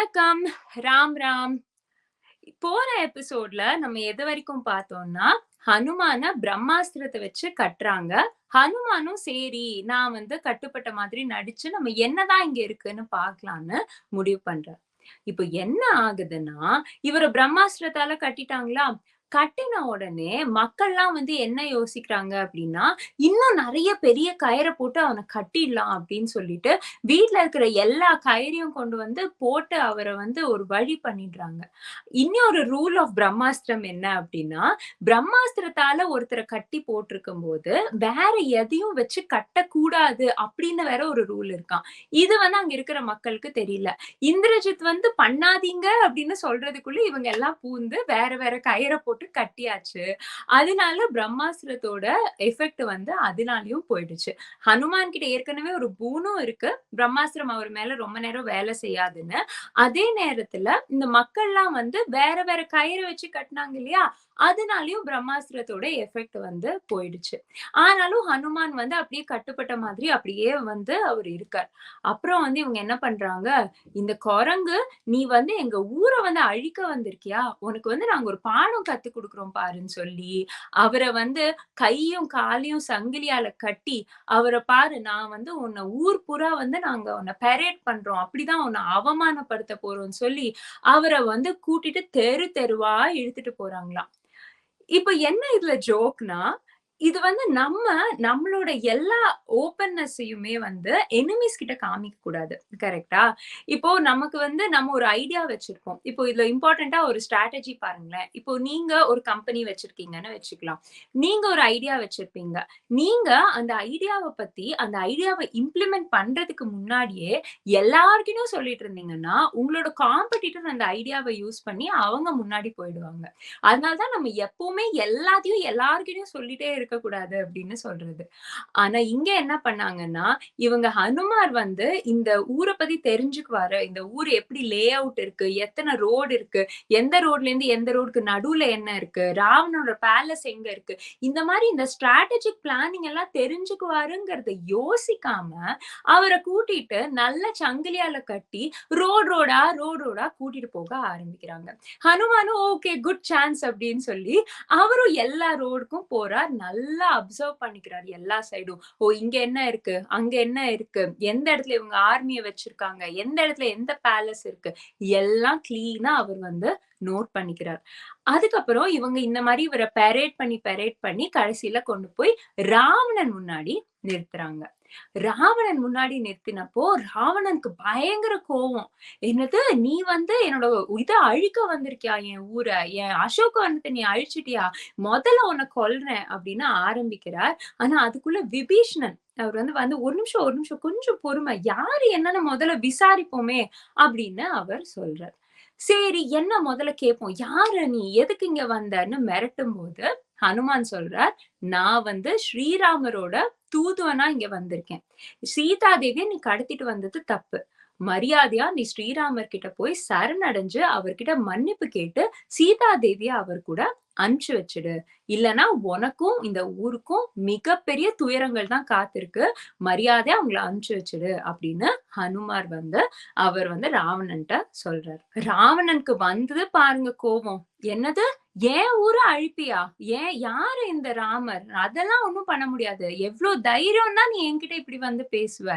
வணக்கம். ராம் ராம். போன எபிசோட்ல நம்ம எது வரைக்கும் பார்த்தோம்னா, ஹனுமான பிரம்மாஸ்திரத்தை வச்சு கட்டுறாங்க. ஹனுமானும் சரி, நான் வந்து கட்டுப்பட்ட மாதிரி நடிச்சு, நம்ம என்னதான் இங்க இருக்குன்னு பாக்கலாம்னு முடிவு பண்றேன் இப்ப என்ன ஆகுதுன்னா, இவர பிரம்மாஸ்திரத்தால கட்டிட்டாங்களா? கட்டின உடனே மக்கள்லாம் வந்து என்ன யோசிக்கிறாங்க அப்படின்னா, இன்னும் நிறைய பெரிய கயிறை போட்டு அவன கட்டிடலாம் அப்படின்னு சொல்லிட்டு, வீட்டுல இருக்கிற எல்லா கயிறையும் கொண்டு வந்து போட்டு அவரை வந்து ஒரு வழி பண்ணிடுறாங்க. இன்னொரு ரூல் ஆஃப் பிரம்மாஸ்திரம் என்ன அப்படின்னா, பிரம்மாஸ்திரத்தால ஒருத்தரை கட்டி போட்டிருக்கும் போது வேற எதையும் வச்சு கட்டக்கூடாது அப்படின்னு வேற ஒரு ரூல் இருக்கான் இது வந்து அங்க இருக்கிற மக்களுக்கு தெரியல. இந்திரஜித் வந்து பண்ணாதீங்க அப்படின்னு சொல்றதுக்குள்ள இவங்க எல்லாம் பூந்து வேற வேற கயிறை போட்டு கட்டியாச்சு. அதனால பிரம்மாஸ்திரத்தோட எஃபெக்ட் வந்து அதனாலயும் போயிடுச்சு. ஹனுமான் கிட்ட ஏற்கனவே ஒரு பூனும் இருக்கு. பிரம்மாஸ்திரம் அவர் மேல ரொம்ப நேரம் வேலை செய்யாதுன்னு. அதே நேரத்துல இந்த மக்கள்லாம் வந்து வேற வேற கயிறு வச்சு கட்டினாங்க இல்லையா? அதனாலயும் பிரம்மாஸ்திரத்தோட எஃபெக்ட் வந்து போயிடுச்சு. ஆனாலும் ஹனுமான் வந்து அப்படியே கட்டுப்பட்ட மாதிரி அப்படியே வந்து அவர் இருக்கார். அப்புறம் வந்து இவங்க என்ன பண்றாங்க, இந்த குரங்கு நீ வந்து எங்க ஊரை வந்து அழிக்க வந்திருக்கியா? உனக்கு வந்து நாங்க ஒரு பாடம் கத்து கொடுக்குறோம் பாருன்னு சொல்லி, அவரை வந்து கையும் காலையும் சங்கிலியால கட்டி, அவரை பாரு நான் வந்து உன்னை ஊர் புறா வந்து நாங்க உன்ன பெரேட் பண்றோம். அப்படிதான் உன்னை அவமானப்படுத்த போறோம்னு சொல்லி, அவரை வந்து கூட்டிட்டு தெரு தெருவா இழுத்துட்டு போறாங்களாம். இப்ப என்ன இதுல ஜோக்னா, இது வந்து நம்ம நம்மளோட எல்லா ஓப்பன்னஸையுமே வந்து எனிமீஸ் கிட்ட காமிக்க கூடாது. கரெக்டா இப்போ நமக்கு வந்து நம்ம ஒரு ஐடியா வச்சிருப்போம். இப்போ இதுல இம்பார்ட்டண்டா ஒரு ஸ்ட்ராட்டஜி பாருங்களேன். இப்போ நீங்க ஒரு கம்பெனி வச்சிருக்கீங்கன்னு வச்சுக்கலாம். நீங்க ஒரு ஐடியா வச்சிருப்பீங்க. நீங்க அந்த ஐடியாவ பத்தி, அந்த ஐடியாவை இம்ப்ளிமெண்ட் பண்றதுக்கு முன்னாடியே எல்லார்கிட்டயும் சொல்லிட்டு இருந்தீங்கன்னா, உங்களோட காம்படிட்டர் அந்த ஐடியாவ யூஸ் பண்ணி அவங்க முன்னாடி போயிடுவாங்க. அதனால தான் நம்ம எப்பவுமே எல்லாத்தையும் எல்லார்கிட்டயும் சொல்லிட்டே இருக்கக்கூடாது அப்படின்னு சொல்றது. ஆனா இங்க என்ன பண்ணாங்கன்னா, இவங்க ஹனுமார் வந்து இந்த ஊரை பத்தி தெரிஞ்சுக்குவாரு. இந்த ஊர் எப்படி லே அவுட் இருக்கு, எத்தனை ரோடு இருக்கு, எந்த ரோட்ல இருந்து எந்த ரோடுக்கு நடுவுல என்ன இருக்கு, ராவணோட பேலஸ் எங்க இருக்கு, இந்த மாதிரி இந்த ஸ்ட்ராட்டஜிக் பிளானிங் எல்லாம் தெரிஞ்சுக்குவாருங்கிறத யோசிக்காம, அவரை கூட்டிட்டு நல்ல சங்கிலியால கட்டி ரோடு ரோடா, ரோடு ரோடா கூட்டிட்டு போக ஆரம்பிக்கிறாங்க. ஹனுமானும் ஓகே குட் சான்ஸ் அப்படின்னு சொல்லி, அவரும் எல்லா ரோடுக்கும் போறார். நல்ல நல்லா அப்சர்வ் பண்ணிக்கிறார் எல்லா சைடும். ஓ! இங்க என்ன இருக்கு? அங்க என்ன இருக்கு? எந்த இடத்துல இவங்க ஆர்மிய வச்சிருக்காங்க? எந்த இடத்துல எந்த பேலஸ் இருக்கு? எல்லாம் கிளீனா அவர் வந்து நோட் பண்ணிக்கிறார். அதுக்கப்புறம் இவங்க இந்த மாதிரி இவரை பெரேட் பண்ணி, பெரேட் பண்ணி கடைசில கொண்டு போய் ராவணன் முன்னாடி நிறுத்துறாங்க. ராவணன் முன்னாடி நிறுத்தினப்போ, ராவணனுக்கு பயங்கர கோவம். "என்னது நீ வந்து என்னோட இத அழிக்க வந்திருக்கியா என் ஊரை என் அசோகவனத்த நீ அழிச்சிட்டியா? முதல்ல உன்னை கொல்றேன்" அப்படின்னு ஆரம்பிக்கிறார். ஆனா அதுக்குள்ள விபீஷ்ணன் அவர் வந்து வந்து "ஒரு நிமிஷம், ஒரு நிமிஷம் கொஞ்சம் பொறுமை. யாரு என்னன்னு முதல்ல விசாரிப்போமே" அப்படின்னு அவர் சொல்றார். சரி என்ன முதல்ல கேட்போம். "யாரு நீ? எதுக்கு இங்க வந்தன்னு?" மிரட்டும் போது ஹனுமான் சொல்றார், "நான் வந்து ஸ்ரீராமரோட தூதுவனா இங்க வந்திருக்கேன். சீதா தேவிய நீ கடத்திட்டு வந்தது தப்பு. மரியாதையா நீ ஸ்ரீராமர் கிட்ட போய் சரணடைஞ்சு, அவர்கிட்ட மன்னிப்பு கேட்டு, சீதா தேவிய அவர் கூட அனுப்பிச்சு வச்சுடு. இல்லன்னா உனக்கும் இந்த ஊருக்கும் மிகப்பெரிய துயரங்கள் தான் காத்திருக்கு. மரியாதையா அவங்கள அனுப்பிச்சு வச்சுடு" அப்படின்னு ஹனுமார் வந்து அவர் வந்து ராவணன்ட்ட சொல்றாரு ராவணனுக்கு வந்தது பாருங்க கோபம் "என்னது? என் ஊரை அழிப்பியா? ஏன் யாரு இந்த ராமர்? அதெல்லாம் ஒண்ணும் பண்ண முடியாது. எவ்ளோ தைரியம் தான் நீ என்கிட்ட இப்படி வந்து பேசுவ?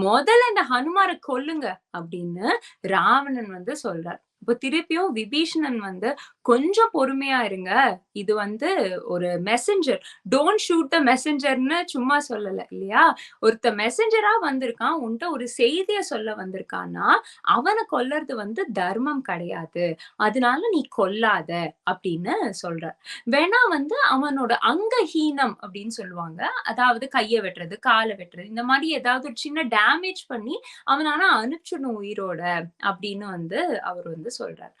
முதல்ல இந்த ஹனுமாரை கொல்லுங்க" அப்படின்னு ராவணன் வந்து சொல்றார். இப்ப திருப்பியும் விபீஷணன் வந்து "கொஞ்சம் பொறுமையா இருங்க. இது வந்து ஒரு மெசஞ்சர். டோன்ட் ஷூட் த மெசஞ்சர்னு சும்மா சொல்லல இல்லையா? ஒருத்தன் மெசஞ்சரா வந்திருக்கான். உன்ட்ட ஒரு செய்திய சொல்ல வந்திருக்கான்னா, அவன கொல்லறது வந்து தர்மம் கிடையாது. அதனால நீ கொல்லாத" அப்படின்னு சொல்ற வேணா வந்து அவனோட அங்கஹீனம் அப்படின்னு சொல்லுவாங்க. அதாவது கைய வெட்டுறது, கால வெட்டுறது இந்த மாதிரி ஏதாவது ஒரு சின்ன டேமேஜ் பண்ணி, அவன ஆனா அனுப்பிச்சிடணும் உயிரோட அப்படின்னு வந்து அவர் வந்து சொல்றார்.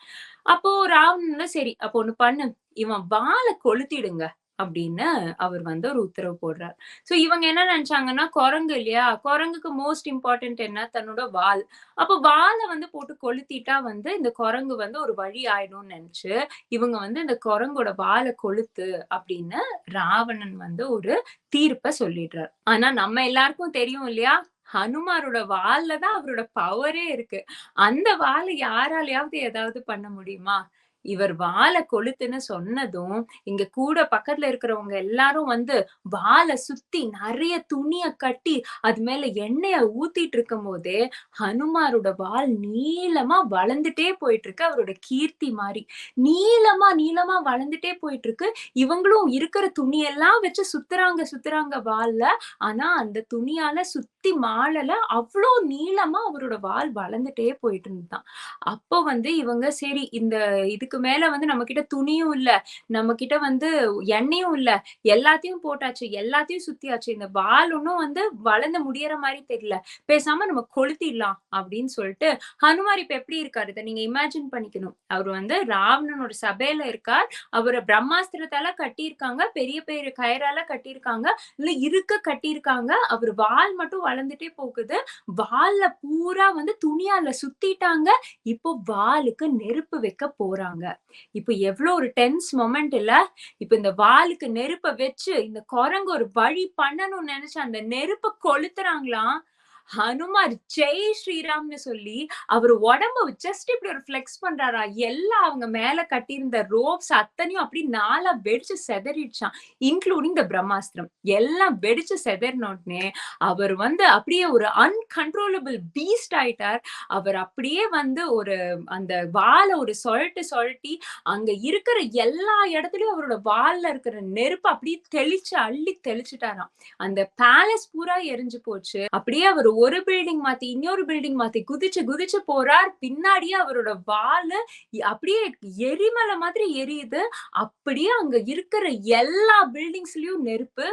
அப்போ ராவணன் "சரி அப்போ ஒண்ணு பண்ணு. இவன் வாழை கொளுத்திடுங்க" அப்படின்னு அவர் வந்து ஒரு உத்தரவு போடுறார். சோ இவங்க என்ன நினைச்சாங்கன்னா குரங்கு இல்லையா? குரங்குக்கு மோஸ்ட் இம்பார்ட்டன்ட் என்ன? தன்னோட வால். அப்போ வால வந்து போட்டு கொளுத்திட்டா வந்து இந்த குரங்கு வந்து ஒரு வழி ஆயிடும்னு நினைச்சு இவங்க வந்து இந்த குரங்கோட வால கொளுத்து அப்படின்னு ராவணன் வந்து ஒரு தீர்ப்ப சொல்லிடுறார். ஆனா நம்ம எல்லாருக்கும் தெரியும் இல்லையா? ஹனுமாரோட வால்ல தான் அவரோட பவரே இருக்கு. அந்த வாலை யாராலையாவது ஏதாவது பண்ண முடியுமா? இவர் வாழை கொளுத்துன்னு சொன்னதும் இங்க கூட பக்கத்துல இருக்கிறவங்க எல்லாரும் வந்து வாழை சுத்தி நிறைய துணிய கட்டி அது மேல எண்ணெய ஊத்திட்டு இருக்கும் போதே ஹனுமாரோட வால் நீளமா வளர்ந்துட்டே போயிட்டு இருக்கு அவரோட கீர்த்தி மாதிரி நீளமா நீளமா வளர்ந்துட்டே போயிட்டு இருக்கு இவங்களும் இருக்கிற துணியெல்லாம் வச்சு சுத்துறாங்க சுத்துறாங்க வால்ல ஆனா அந்த துணியால சுத்தி மாலல அவ்வளோ நீளமா அவரோட வால் வளர்ந்துட்டே போயிட்டு இருந்தான் அப்போ வந்து இவங்க சரி இந்த இதுக்கு மேல வந்து நம்ம கிட்ட துணியும் இல்ல நம்ம கிட்ட வந்து எண்ணெயும் இல்ல எல்லாத்தையும் போட்டாச்சு எல்லாத்தையும் சுத்தியாச்சு இந்த வால் ஒன்னும் வந்து வளர்ந்து முடியற மாதிரி தெரியல பேசாம நம்ம கொளுத்திடலாம் அப்படின்னு சொல்லிட்டு ஹனுமார் இப்ப எப்படி இருக்காரு? இதை நீங்க இமேஜின் பண்ணிக்கணும். அவர் வந்து ராவணனோட சபையில இருக்கார் அவரை பிரம்மாஸ்திரத்தால கட்டியிருக்காங்க பெரிய பெரிய கயிறால கட்டியிருக்காங்க இல்ல இருக்க கட்டியிருக்காங்க அவர் வால் மட்டும் வளர்ந்துட்டே போகுது வால்ல பூரா வந்து துணியால சுத்திட்டாங்க இப்போ வாலுக்கு நெருப்பு வைக்க போறாங்க. இப்ப எவ்வளவு ஒரு டென்ஸ் மொமெண்ட் இல்ல இப்ப இந்த வாலுக்கு நெருப்ப வச்சு இந்த குரங்கு ஒரு வழி பண்ணணும்னு நினைச்சு அந்த நெருப்ப கொளுத்துறாங்களாம். ஹனுமார் ஜெய் ஸ்ரீராம்னு சொல்லி அவர் உடம்ப ஜஸ்ட் இப்படி ஒரு ஃபிளெக்ஸ் பண்றாரா? எல்லாம் அவங்க மேல கட்டியிருந்த ரோப்ஸ் அத்தனையும் அப்படி நாளா வெடிச்சு செதறிடுச்சான் இன்க்ளூடிங் த பிரம்மாஸ்திரம் எல்லாம் வெடிச்சு செதறினோடனே அவர் வந்து அப்படியே ஒரு அன்கன்ட்ரோலபிள் பீஸ்ட் ஆயிட்டார். அவர் அப்படியே வந்து ஒரு அந்த வாழை ஒரு சொழட்டு சொழட்டி அங்க இருக்கிற எல்லா இடத்துலயும் அவரோட வால்ல இருக்கிற நெருப்பு அப்படியே தெளிச்சு அள்ளி தெளிச்சுட்டாராம். அந்த பேலஸ் பூரா எரிஞ்சு போச்சு. அப்படியே அவர் ஒரு பில்டிங் மாத்தி இன்னொரு பில்டிங் மாத்தி குதிச்சு குதிச்சு போறார். பின்னாடியே அவரோட வாலு அப்படியே எரிமலை மாதிரி எரியுது. அப்படியே அங்க இருக்கிற எல்லா பில்டிங்ஸ்லயும் நெருப்பு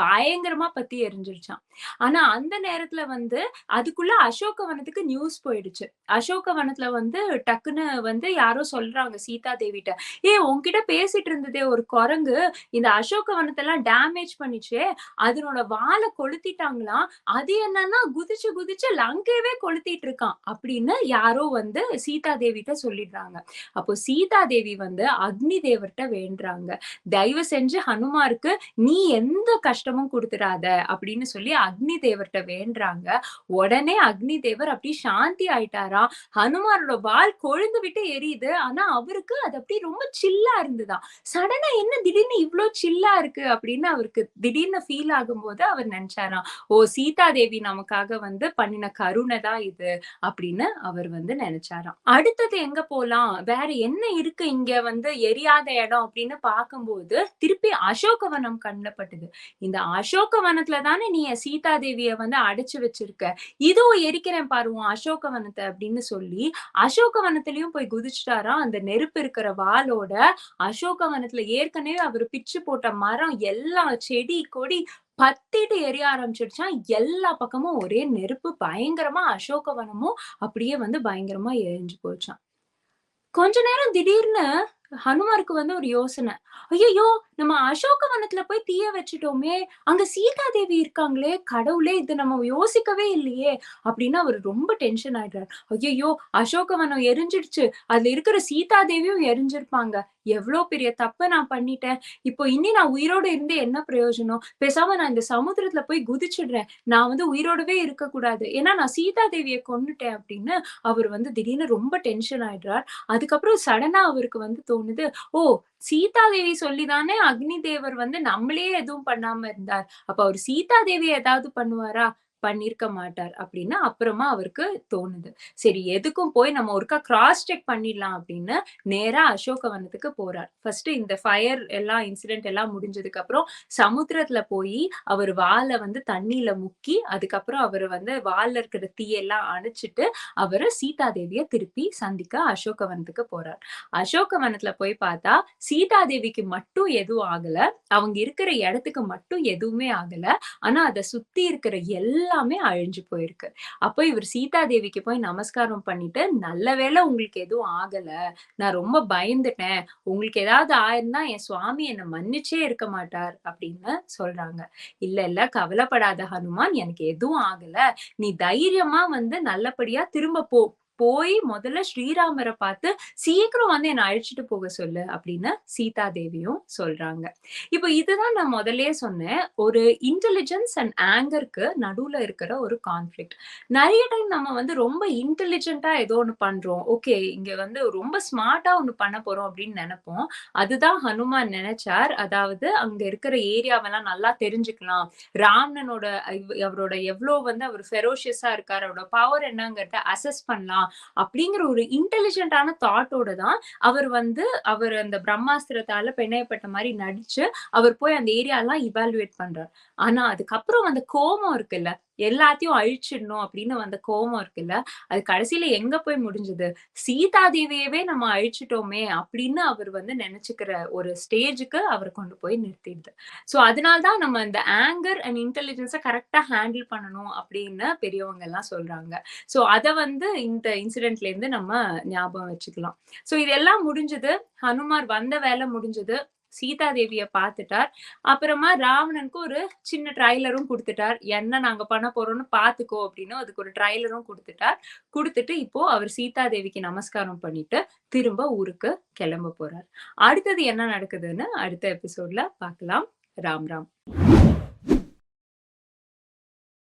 பயங்கரமா பத்தி எரிஞ்சிருச்சான் ஆனா அந்த நேரத்துல வந்து அதுக்குள்ள அசோகவனத்துக்கு நியூஸ் போயிடுச்சு. அசோகவனத்துல வந்து டக்குன்னு வந்து யாரோ சொல்றாங்க சீதா தேவிட்ட. ஏ உன்கிட்ட பேசிட்டு இருந்ததே ஒரு குரங்கு. இந்த அசோகவனத்தை எல்லாம் டேமேஜ் பண்ணிச்சே. அதனோட வாழை கொளுத்திட்டாங்களாம். அது என்னன்னா குதிச்சு குதிச்சு லங்கையவே கொளுத்திட்டு இருக்கான் அப்படின்னு யாரோ வந்து சீதா தேவிட்ட சொல்லிடுறாங்க. அப்போ சீதா தேவி வந்து அக்னி தேவர்கிட்ட வேண்டுறாங்க. தயவு செஞ்சு ஹனுமாருக்கு நீ எந்த கஷ்டமும் கொடுத்துடாத அப்படின்னு சொல்லி அக்னி தேவர்கிட்ட வேண்டுறாங்க. உடனே அக்னி தேவர் அப்படி சாந்தி ஆயிட்டாரா? ஹனுமாரோட வால் கொழுந்து விட்டு எரியுது. ஆனா அவருக்கு அது அப்படி ரொம்ப சில்லா இருந்துதான் சடனா என்ன திடீர்னு இவ்ளோ சில்லா இருக்கு அப்படின்னு அவருக்கு திடீர்னு ஃபீல் ஆகும்போது அவர் நினைச்சாராம் ஓ சீதா தேவி நமக்காக வந்து பண்ணின கருணை தான் இது அப்படின்னு அவர் வந்து நினைச்சாராம் அடுத்தது எங்க போலாம்? வேற என்ன இருக்கு இங்க வந்து எரியாத இடம் அப்படின்னு பார்க்கும்போது திருப்பி அசோகவனம் கண்ணப்பட்டது. இந்த அசோகவனத்துல தானே நீ சீதா தேவிய வந்து அடைச்சு வச்சிருக்க? இதோ எரிக்கிறேன் பாருவோம் அசோகவனத்தை அப்படின்னு சொல்லி அசோகவனத்திலயும் போய் குதிச்சுட்டாரா? அந்த நெருப்பு இருக்கிற வாளோட அசோகவனத்துல ஏற்கனவே அவர் பிச்சு போட்ட மரம் எல்லா செடி கொடி பத்திட்டு எரிய ஆரம்பிச்சிடுச்சான் எல்லா பக்கமும் ஒரே நெருப்பு பயங்கரமா அசோகவனமும் அப்படியே வந்து பயங்கரமா எரிஞ்சு போச்சான் கொஞ்ச நேரம் திடீர்னு ஹனுமாருக்கு வந்து ஒரு யோசனை. ஐயோ நம்ம அசோகவனத்துல போய் தீய வச்சுட்டோமே அங்க சீதா தேவி இருக்காங்களே கடவுளே இது நம்ம யோசிக்கவே இல்லையே அப்படின்னு அவர் ரொம்ப டென்ஷன் ஆயிடுறாரு. ஐயோ அசோகவனம் எரிஞ்சிடுச்சு. அதுல இருக்கிற சீதா தேவியும் எரிஞ்சிருப்பாங்க. எவ்வளவு பெரிய தப்ப நான் பண்ணிட்டேன். இப்போ இனி நான் உயிரோட இருந்து என்ன பிரயோஜனம்? பேசாம நான் இந்த சமுத்திரத்துல போய் குதிச்சிடுறேன். நான் வந்து உயிரோடவே இருக்க கூடாது ஏன்னா நான் சீதா தேவியை கொன்னுட்டேன் அப்படின்னு அவர் வந்து திடீர்னு ரொம்ப டென்ஷன் ஆயிடுறார். அதுக்கப்புறம் சடனா அவருக்கு வந்து தோணுது ஓ சீதா தேவி சொல்லிதானே அக்னி தேவர் வந்து நம்மளே எதுவும் பண்ணாம இருந்தார். அப்ப அவர் சீதா தேவி ஏதாவது பண்ணுவாரா? பண்ணிருக்க மாட்டார் அப்படின்னு அப்புறமா அவருக்கு தோணுது. சரி எதுக்கும் போய் நம்ம ஒருக்கா கிராஸ் செக் பண்ணிடலாம் அப்படின்னு நேரா அசோகவனத்துக்கு போறார். ஃபர்ஸ்ட் இந்த ஃபயர் எல்லாம் இன்சிடென்ட் எல்லாம் முடிஞ்சதுக்கு அப்புறம் சமுத்திரத்துல போய் அவர் வாழை வந்து தண்ணியில முக்கி அதுக்கப்புறம் அவர் வந்து வால்ல இருக்கிற தீயெல்லாம் அணைச்சிட்டு அவரு சீதா தேவிய திருப்பி சந்திக்க அசோகவனத்துக்கு போறார். அசோகவனத்துல போய் பார்த்தா சீதா தேவிக்கு மட்டும் எதுவும் ஆகல. அவங்க இருக்கிற இடத்துக்கு மட்டும் எதுவுமே ஆகல. ஆனா அதை சுத்தி இருக்கிற எல்லா எல்லாமே அழிஞ்சு போயிருக்கு. அப்போ இவர் சீதா தேவிக்கு போய் நமஸ்காரம் பண்ணிட்டு நல்ல வேலை உங்களுக்கு எதுவும் ஆகல நான் ரொம்ப பயந்துட்டேன் உங்களுக்கு ஏதாவது ஆயிருந்தா என் சுவாமி என்ன மன்னிச்சே இருக்க மாட்டார் அப்படின்னு சொல்றாங்க. இல்ல இல்ல கவலைப்படாத ஹனுமான் எனக்கு எதுவும் ஆகல நீ தைரியமா வந்து நல்லபடியா திரும்ப போ போய் முதல்ல ஸ்ரீராமரை பார்த்து சீக்கிரம் வந்து என்ன அழைச்சிட்டு போக சொல்லு அப்படின்னு சீதா தேவியும் சொல்றாங்க. இப்போ இதுதான் நான் முதல்ல சொன்னேன். ஒரு இன்டெலிஜென்ஸ் அண்ட் ஆங்கர்க்கு நடுவுல இருக்கிற ஒரு கான்ஃப்ளிக்ட். நிறைய டைம் நம்ம வந்து ரொம்ப இன்டெலிஜென்ட்டா ஏதோ ஒன்று பண்றோம். ஓகே இங்க வந்து ரொம்ப ஸ்மார்ட்டா ஒண்ணு பண்ண போறோம் அப்படின்னு நினைப்போம் அதுதான் ஹனுமான் நினைச்சார் அதாவது அங்க இருக்கிற ஏரியாவெல்லாம் நல்லா தெரிஞ்சுக்கலாம். ராமனோட அவரோட எவ்ளோ வந்து அவர் ஃபெரோஷியஸா இருக்காரு. அவரோட பவர் என்னங்கிறத அசஸ் பண்ணலாம். அப்படிங்கிற ஒரு இன்டெலிஜென்ட்டான தாட்டோட தான் அவர் வந்து அவர் அந்த பிரம்மாஸ்திரத்தால பெண்ணையப்பட்ட மாதிரி நடிச்சு, அவர் போய் அந்த ஏரியாலாம் இவாலுவேட் பண்றார். ஆனா அதுக்கப்புறம் அந்த கோபம் இருக்குல்ல, எல்லாத்தையும் அழிச்சிடணும் அப்படின்னு வந்த கோபம் இருக்குல்ல, அது கடைசியில எங்க போய் முடிஞ்சது? சீதா தேவியவே நம்ம அழிச்சிட்டோமே அப்படின்னு அவர் வந்து நினைச்சுக்கிற ஒரு ஸ்டேஜுக்கு அவர் கொண்டு போய் நிறுத்திடுது. ஸோ அதனால தான் நம்ம இந்த ஆங்கர் அண்ட் இன்டெலிஜென்ஸ கரெக்டா ஹேண்டில் பண்ணணும் அப்படின்னு பெரியவங்க எல்லாம் சொல்றாங்க. ஸோ அத வந்து இந்த இன்சிடென்ட்ல இருந்து நம்ம ஞாபகம் வச்சுக்கலாம். ஸோ இதெல்லாம் முடிஞ்சது. ஹனுமார் வந்த வேலை முடிஞ்சது. சீதா தேவிய பார்த்துட்டார். அப்புறமா ராவணனுக்கு ஒரு சின்ன ட்ரைலரும் குடுத்துட்டார். என்ன நாங்க பண்ண போறோம்னு பார்த்துக்கோ அப்படின்னு அதுக்கு ஒரு ட்ரைலரும் குடுத்துட்டார். குடுத்துட்டு இப்போ அவர் சீதா தேவிக்கு நமஸ்காரம் பண்ணிட்டு, திரும்ப ஊருக்கு கிளம்ப போறார். அடுத்தது என்ன நடக்குதுன்னு அடுத்த எபிசோட்ல பார்க்கலாம். ராம் ராம்.